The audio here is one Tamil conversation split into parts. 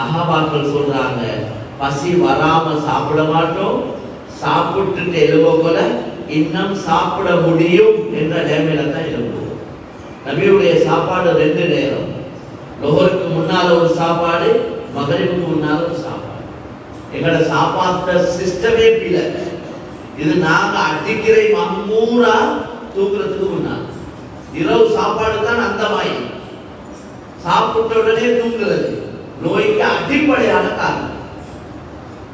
சகாபாக்கள் சொல்றாங்க பசி வராம சாப்பிட மாட்டோம் சாப்பிட்டுட்டு எழுவ போல இன்னும் சாப்பிட முடியும் என்ற நிலைமையில தான் எழுப்புவோம் நபியுடைய சாப்பாடு ரெண்டு நேரம். லோகருக்கு முன்னால ஒரு சாப்பாடு மகரிபுக்கு முன்னால ஒரு சாப்பாடு. எங்களோட சாப்பாட்ட சிஸ்டமே இல்லை இது நாங்க அடிக்கிறை மம்மூரா தூக்குறதுக்கு முன்னால். இரவு சாப்பாடு தான் அந்த மாதிரி சாப்பிட்ட உடனே தூங்குறது. நோய்க்கு அடிப்படையான காரணம்.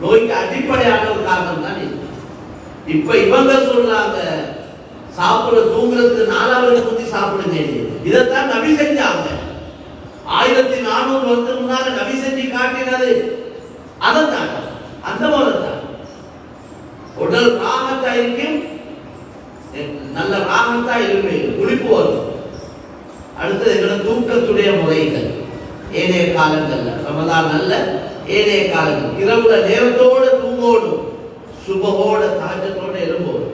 நோய்க்கு அடிப்படையான ஒரு காரணம் தான் இது. இப்ப இவங்க சொல்றாங்க சாப்பிட தூங்குறதுக்கு நாலாவது குத்தி சாப்பிடுங்க. இதைத்தான் நபி செஞ்சாங்க. ஆயிரத்தி நானூறு வந்து முன்னால நபி செஞ்சு காட்டினது அதைத்தான். அந்த மாதிரி உடல் ராகத்தா இருக்கும் நல்ல ராகத்தா இருமை குளிப்பு வரும். அடுத்தது எங்களை தூக்கத்துடைய முறைகள். ஏனைய காலங்கள்ல. ரமதான் நல்ல ஏனைய காலங்கள். இரவுல நேரத்தோட தூங்கோடும் சுபகோட தாஜத்தோட எழும்போடும்.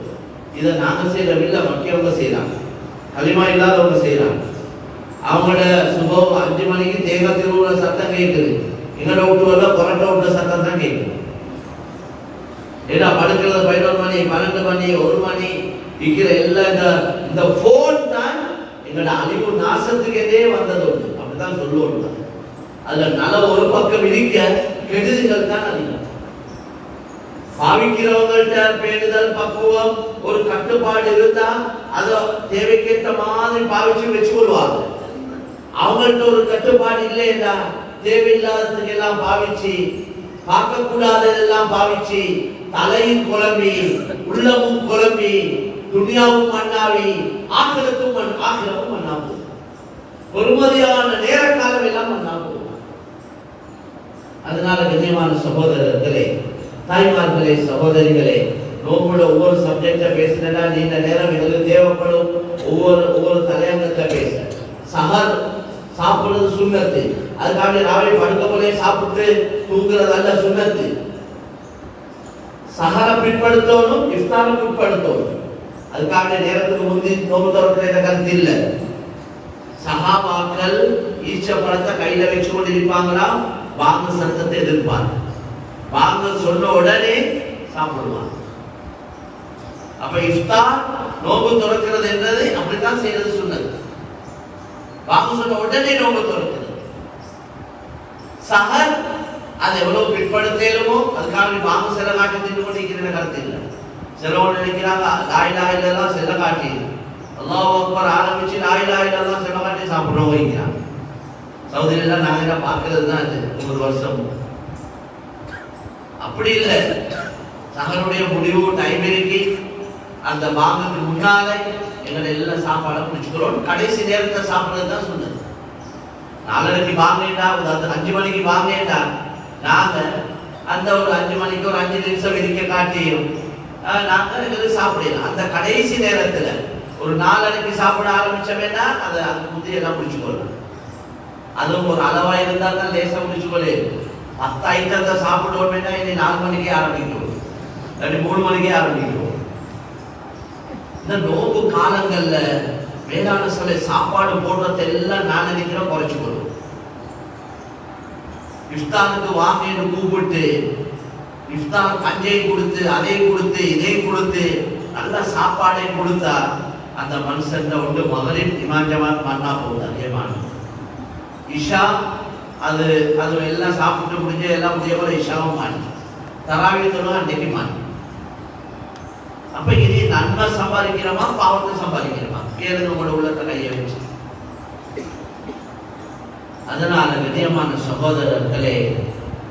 இதை நாங்க செய்யறவில்லை மக்கியவங்க செய்யறாங்க களிமா இல்லாதவங்க செய்யறாங்க அவங்களோட சுபம் அஞ்சு மணிக்கு தேங்காய் திருவுள்ள சத்தம் கேட்குது எங்களோட விட்டு வரல புரட்ட விட்ட சத்தம் தான் கேட்குது ஏன்னா படுக்கிறது பதினோரு மணி பன்னெண்டு மணி ஒரு மணி விற்கிற எல்லா இந்த இந்த ஃபோன் தான் எங்களோட அழிவு நாசத்துக்கே வந்தது உண்டு. அப்படிதான் சொல்லுவோம். அதுல நல ஒரு பக்கம் இருக்க கெடுதிகள் தான் அதிகம். பாவிக்கிறவங்கள்ட்ட பேணுதல் பக்குவம் ஒரு கட்டுப்பாடு இருந்தா அதை தேவைக்கேற்ற மாதிரி பாவிச்சு வச்சுக்கொள்வாங்க. அவங்கள்ட்ட ஒரு கட்டுப்பாடு இல்லையா தேவையில்லாததுக்கு எல்லாம் பாவிச்சு பார்க்க கூடாததெல்லாம் பாவிச்சு தலையும் குழம்பி உள்ளமும் குழம்பி துணியாவும் மண்ணாவி ஆக்கிரத்தும் ஆக்கிரமும் மண்ணாவும் பொறுமதியான நேர காலம் எல்லாம் மண்ணாவும் அதனால கண்ணியமான சகோதரர்களே தாய்மார்களே சகோதரிகளே நோக்குள்ள ஒவ்வொரு சப்ஜெக்ட பேசினா நீண்ட நேரம் எங்களுக்கு தேவைப்படும். ஒவ்வொரு ஒவ்வொரு தலையங்கத்தை பேச. சஹர் சாப்பிடுறது சுண்ணத்து. அதுக்காக ராவை படுக்க போலே சாப்பிட்டு தூங்குறது அல்ல சுண்ணத்து. சஹர பிற்படுத்தவனும் இஃப்தார பிற்படுத்தவனும் அதுக்காக நேரத்துக்கு முந்தி நோம்பு திறக்கிற கருத்து இல்லை. சஹாபாக்கள் ஈச்ச பழத்தை கையில வச்சு கொண்டு இருப்பாங்களாம் வாங்க சத்தத்தை எதிர்ப்பாங்க வாங்க சொன்ன உடனே சாப்பிடுவாங்க அப்ப இஃப்தார் நோம்பு துறக்கிறது என்றது அப்படித்தான் செய்யறது சொன்னது. வாங்க சொன்ன உடனே நோம்பு துறக்கிறது. சஹர் அது எவ்வளவு பிற்படுத்தலுமோ அதுக்காக வாங்க சில காட்டி தின்னு கொண்டிருக்கிற கருத்து இல்லை. சிலவங்க நினைக்கிறாங்க லாய் லாயிலாம் செல்ல காட்டி. அல்லாஹ் அக்பர் ஆரம்பிச்சு லாய் லாயிலாம் காட்டி சாப்பிடுறோம் வைக்கிறாங்க. சவுதியில நாங்க பார்க்கறது தான் அது ஒரு வருஷம். அப்படி இல்லை. சகருடைய முடிவு டைம் இருக்கு. அந்த பாங்குக்கு முன்னால எங்களை எல்லாம் சாப்பாடை முடிச்சுக்கிறோம் கடைசி நேரத்தை சாப்பிட்றது தான் சொன்னது. நாலரைக்கு வாங்கிட்டா அந்த அஞ்சு மணிக்கு வாங்கிட்டா நாங்க அந்த ஒரு அஞ்சு மணிக்கு ஒரு அஞ்சு நிமிஷம் இருக்க காட்டியும் ஆஹ், நாங்க எங்களுக்கு சாப்பிடலாம் அந்த கடைசி நேரத்துல ஒரு நாலரைக்கு சாப்பிட ஆரம்பிச்சோம்னா அதை அந்த முந்தையெல்லாம் முடிச்சுக்கொள்ளலாம் அதுவும் ஒரு அளவா இருந்தால் தான் லேசா முடிச்சுக்கொள்ளே பத்து ஐட்டத்தை சாப்பிடுவோம்னா இன்னைக்கு நாலு மணிக்கே ஆரம்பிக்கும். இல்லாட்டி மூணு மணிக்கே ஆரம்பிக்கும். இந்த நோம்பு காலங்கள்ல வேளாண் சிலை சாப்பாடு போடுறத எல்லாம் நான் நினைக்கிறேன் குறைச்சுக்கணும். இஃப்தானுக்கு வாங்கன்னு கூப்பிட்டு இஃப்தான் கஞ்சையும் கொடுத்து அதையும் கொடுத்து இதையும் கொடுத்து நல்ல சாப்பாடையும் கொடுத்தா அந்த மனுஷன் ஒன்று மகளிர் இமாஞ்சமான் மண்ணா போகுது அதேமான இஷா அது அது எல்லாம் சாப்பிட்டு முடிஞ்சு எல்லாம் முடிய போல இஷாவும் மாறி. தராவி அன்னைக்கு மாறி. அப்போ இது நன்மை சம்பாதிக்கிறோமா பாவத்தை சம்பாதிக்கிறோமா கேளுங்க உங்களோட உள்ளத்தை கையை வச்சு. அதனால கண்ணியமான சகோதரர்களே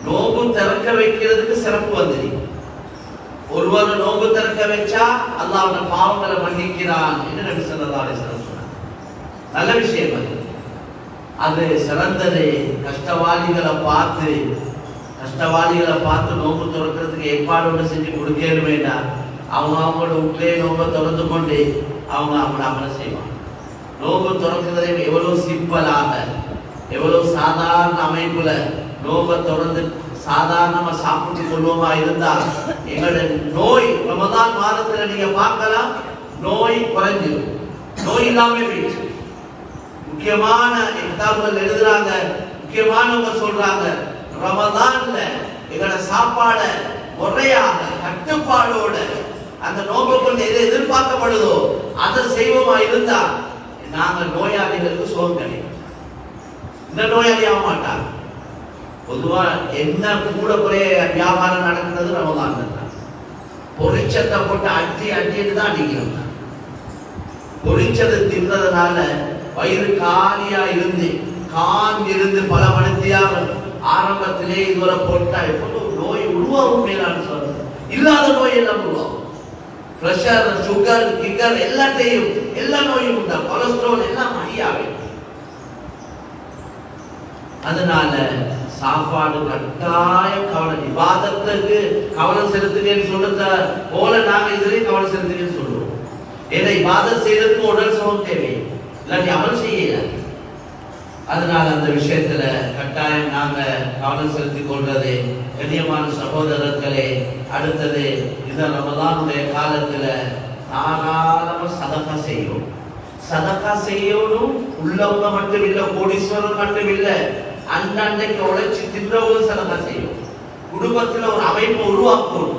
நோம்பு திறக்க வைக்கிறதுக்கு சிறப்பு வந்தது ஒருவர் நோம்பு திறக்க வச்சா அல்லாவோட பாவங்களை மன்னிக்கிறான் என்று நபி ஸல்லல்லாஹு அலைஹி சொன்னார் நல்ல விஷயம் அது. அது சிறந்தது. கஷ்டவாளிகளை பார்த்து கஷ்டவாளிகளை பார்த்து நோம்பு திறக்கிறதுக்கு ஏற்பாடு ஒன்று செஞ்சு கொடுக்கணும் வேண்டாம் அவங்க அவங்களோட வீட்டிலே நோம்பை திறந்து கொண்டு அவங்க அவங்கள அமல செய்வாங்க. நோம்பு திறக்கிறதை எவ்வளோ சிம்பிளாக எவ்வளோ சாதாரண அமைப்புல நோம்பை தொடர்ந்து சாதாரணமாக சாப்பிட்டு கொள்வோமா இருந்தால் எங்களுடைய நோய் ரமதான் மாதத்தில் நீங்க பார்க்கலாம் நோய் குறைஞ்சிடும் நோய் இல்லாமல் போயிடுச்சு. முக்கியமான எக்ஸாம்பிள் எழுதுறாங்க முக்கியமானவங்க சொல்றாங்க. ரமதான்ல எங்களோட சாப்பாட முறையாக கட்டுப்பாடோட அந்த நோம்பை கொண்டு எது எதிர்பார்க்கப்படுதோ அதை செய்வோமா இருந்தா நாங்க நோயாளிகளுக்கு சுகம் கிடைக்கும். இந்த நோயாளி ஆக மாட்டாங்க. பொதுவா என்ன கூட குறைய வியாபாரம் நடக்கிறது ரமதான் தான். பொரிச்சத்தை போட்டு அட்டி அட்டின்னு தான் அடிக்கிறோம் பொரிச்சதை தின்றதுனால வயிறு காலியா இருந்து காஞ்சி இருந்து பல மணித்தியாக ஆரம்பத்திலே இதுவரை போட்டா எவ்வளவு நோய் உருவாகும் மேலான்னு சொல்றது. இல்லாத நோய் எல்லாம் உருவாகும். பிரஷர் சுகர் கிகர் எல்லாத்தையும் எல்லா நோயும் உண்டா? கொலஸ்ட்ரால் எல்லாம் ஐயாவே அதனால சாப்பாடு கட்டாயம் கவனம் விவாதத்துக்கு கவனம் செலுத்துவேன்னு சொல்லுங்க போல நாங்க இதுலயும் கவனம் செலுத்துவேன்னு சொல்லுவோம். ஏன்னா வாதம் செய்யறதுக்கு உடல் சுகம் தேவை இல்லாட்டி அமல் செய்யல அதனால அந்த விஷயத்துல கட்டாயம் நாங்க கவனம் செலுத்திக் கொள்றது கண்ணியமான சகோதரர்களே அடுத்தது இந்த ரமதானுடைய காலத்துல தாராளமா சதகா செய்யும் சதகா செய்யணும். உள்ளவங்க மட்டும் இல்லை கோடீஸ்வரன் மட்டும் இல்லை அண்ணன்னைக்கு உழைச்சி தின்றவங்க சதகா செய்யும் குடும்பத்துல ஒரு அமைப்பு உருவாக்கணும்.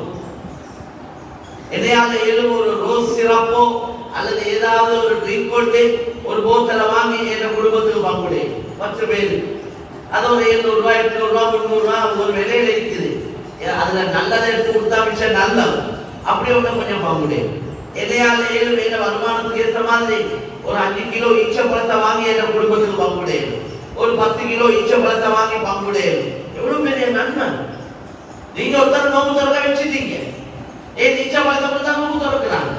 எதையாவது ஏழு ஒரு ரோஸ் சிறப்போ அல்லது ஏதாவது ஒரு ட்ரிங்க் கொண்டு ஒரு போத்தலை வாங்கி என் குடும்பத்துக்கு வாங்குடே பத்து பேர். அது ஒரு எழுநூறு ரூபாய் எட்நூறு ரூபாய் முந்நூறு ரூபாய் ஒரு விலையில இருக்குது. அதுல நல்லதை எடுத்து கொடுத்தா மிச்சம் நல்லது. அப்படி ஒண்ணு கொஞ்சம் வாங்குடே எதையாவது ஏழு வேலை வருமானத்துக்கு ஏற்ற மாதிரி ஒரு அஞ்சு கிலோ இச்ச பழத்தை வாங்கி என் குடும்பத்துக்கு பங்குடே. ஒரு பத்து கிலோ இச்ச பழத்தை வாங்கி பங்குடே. எவ்வளவு பெரிய நன்மை. நீங்க ஒருத்தர் நோம்பு திறக்க வச்சுட்டீங்க. ஏன் ஈச்ச பழத்தை கொடுத்தா நோம்பு திறக்கிறாங்க?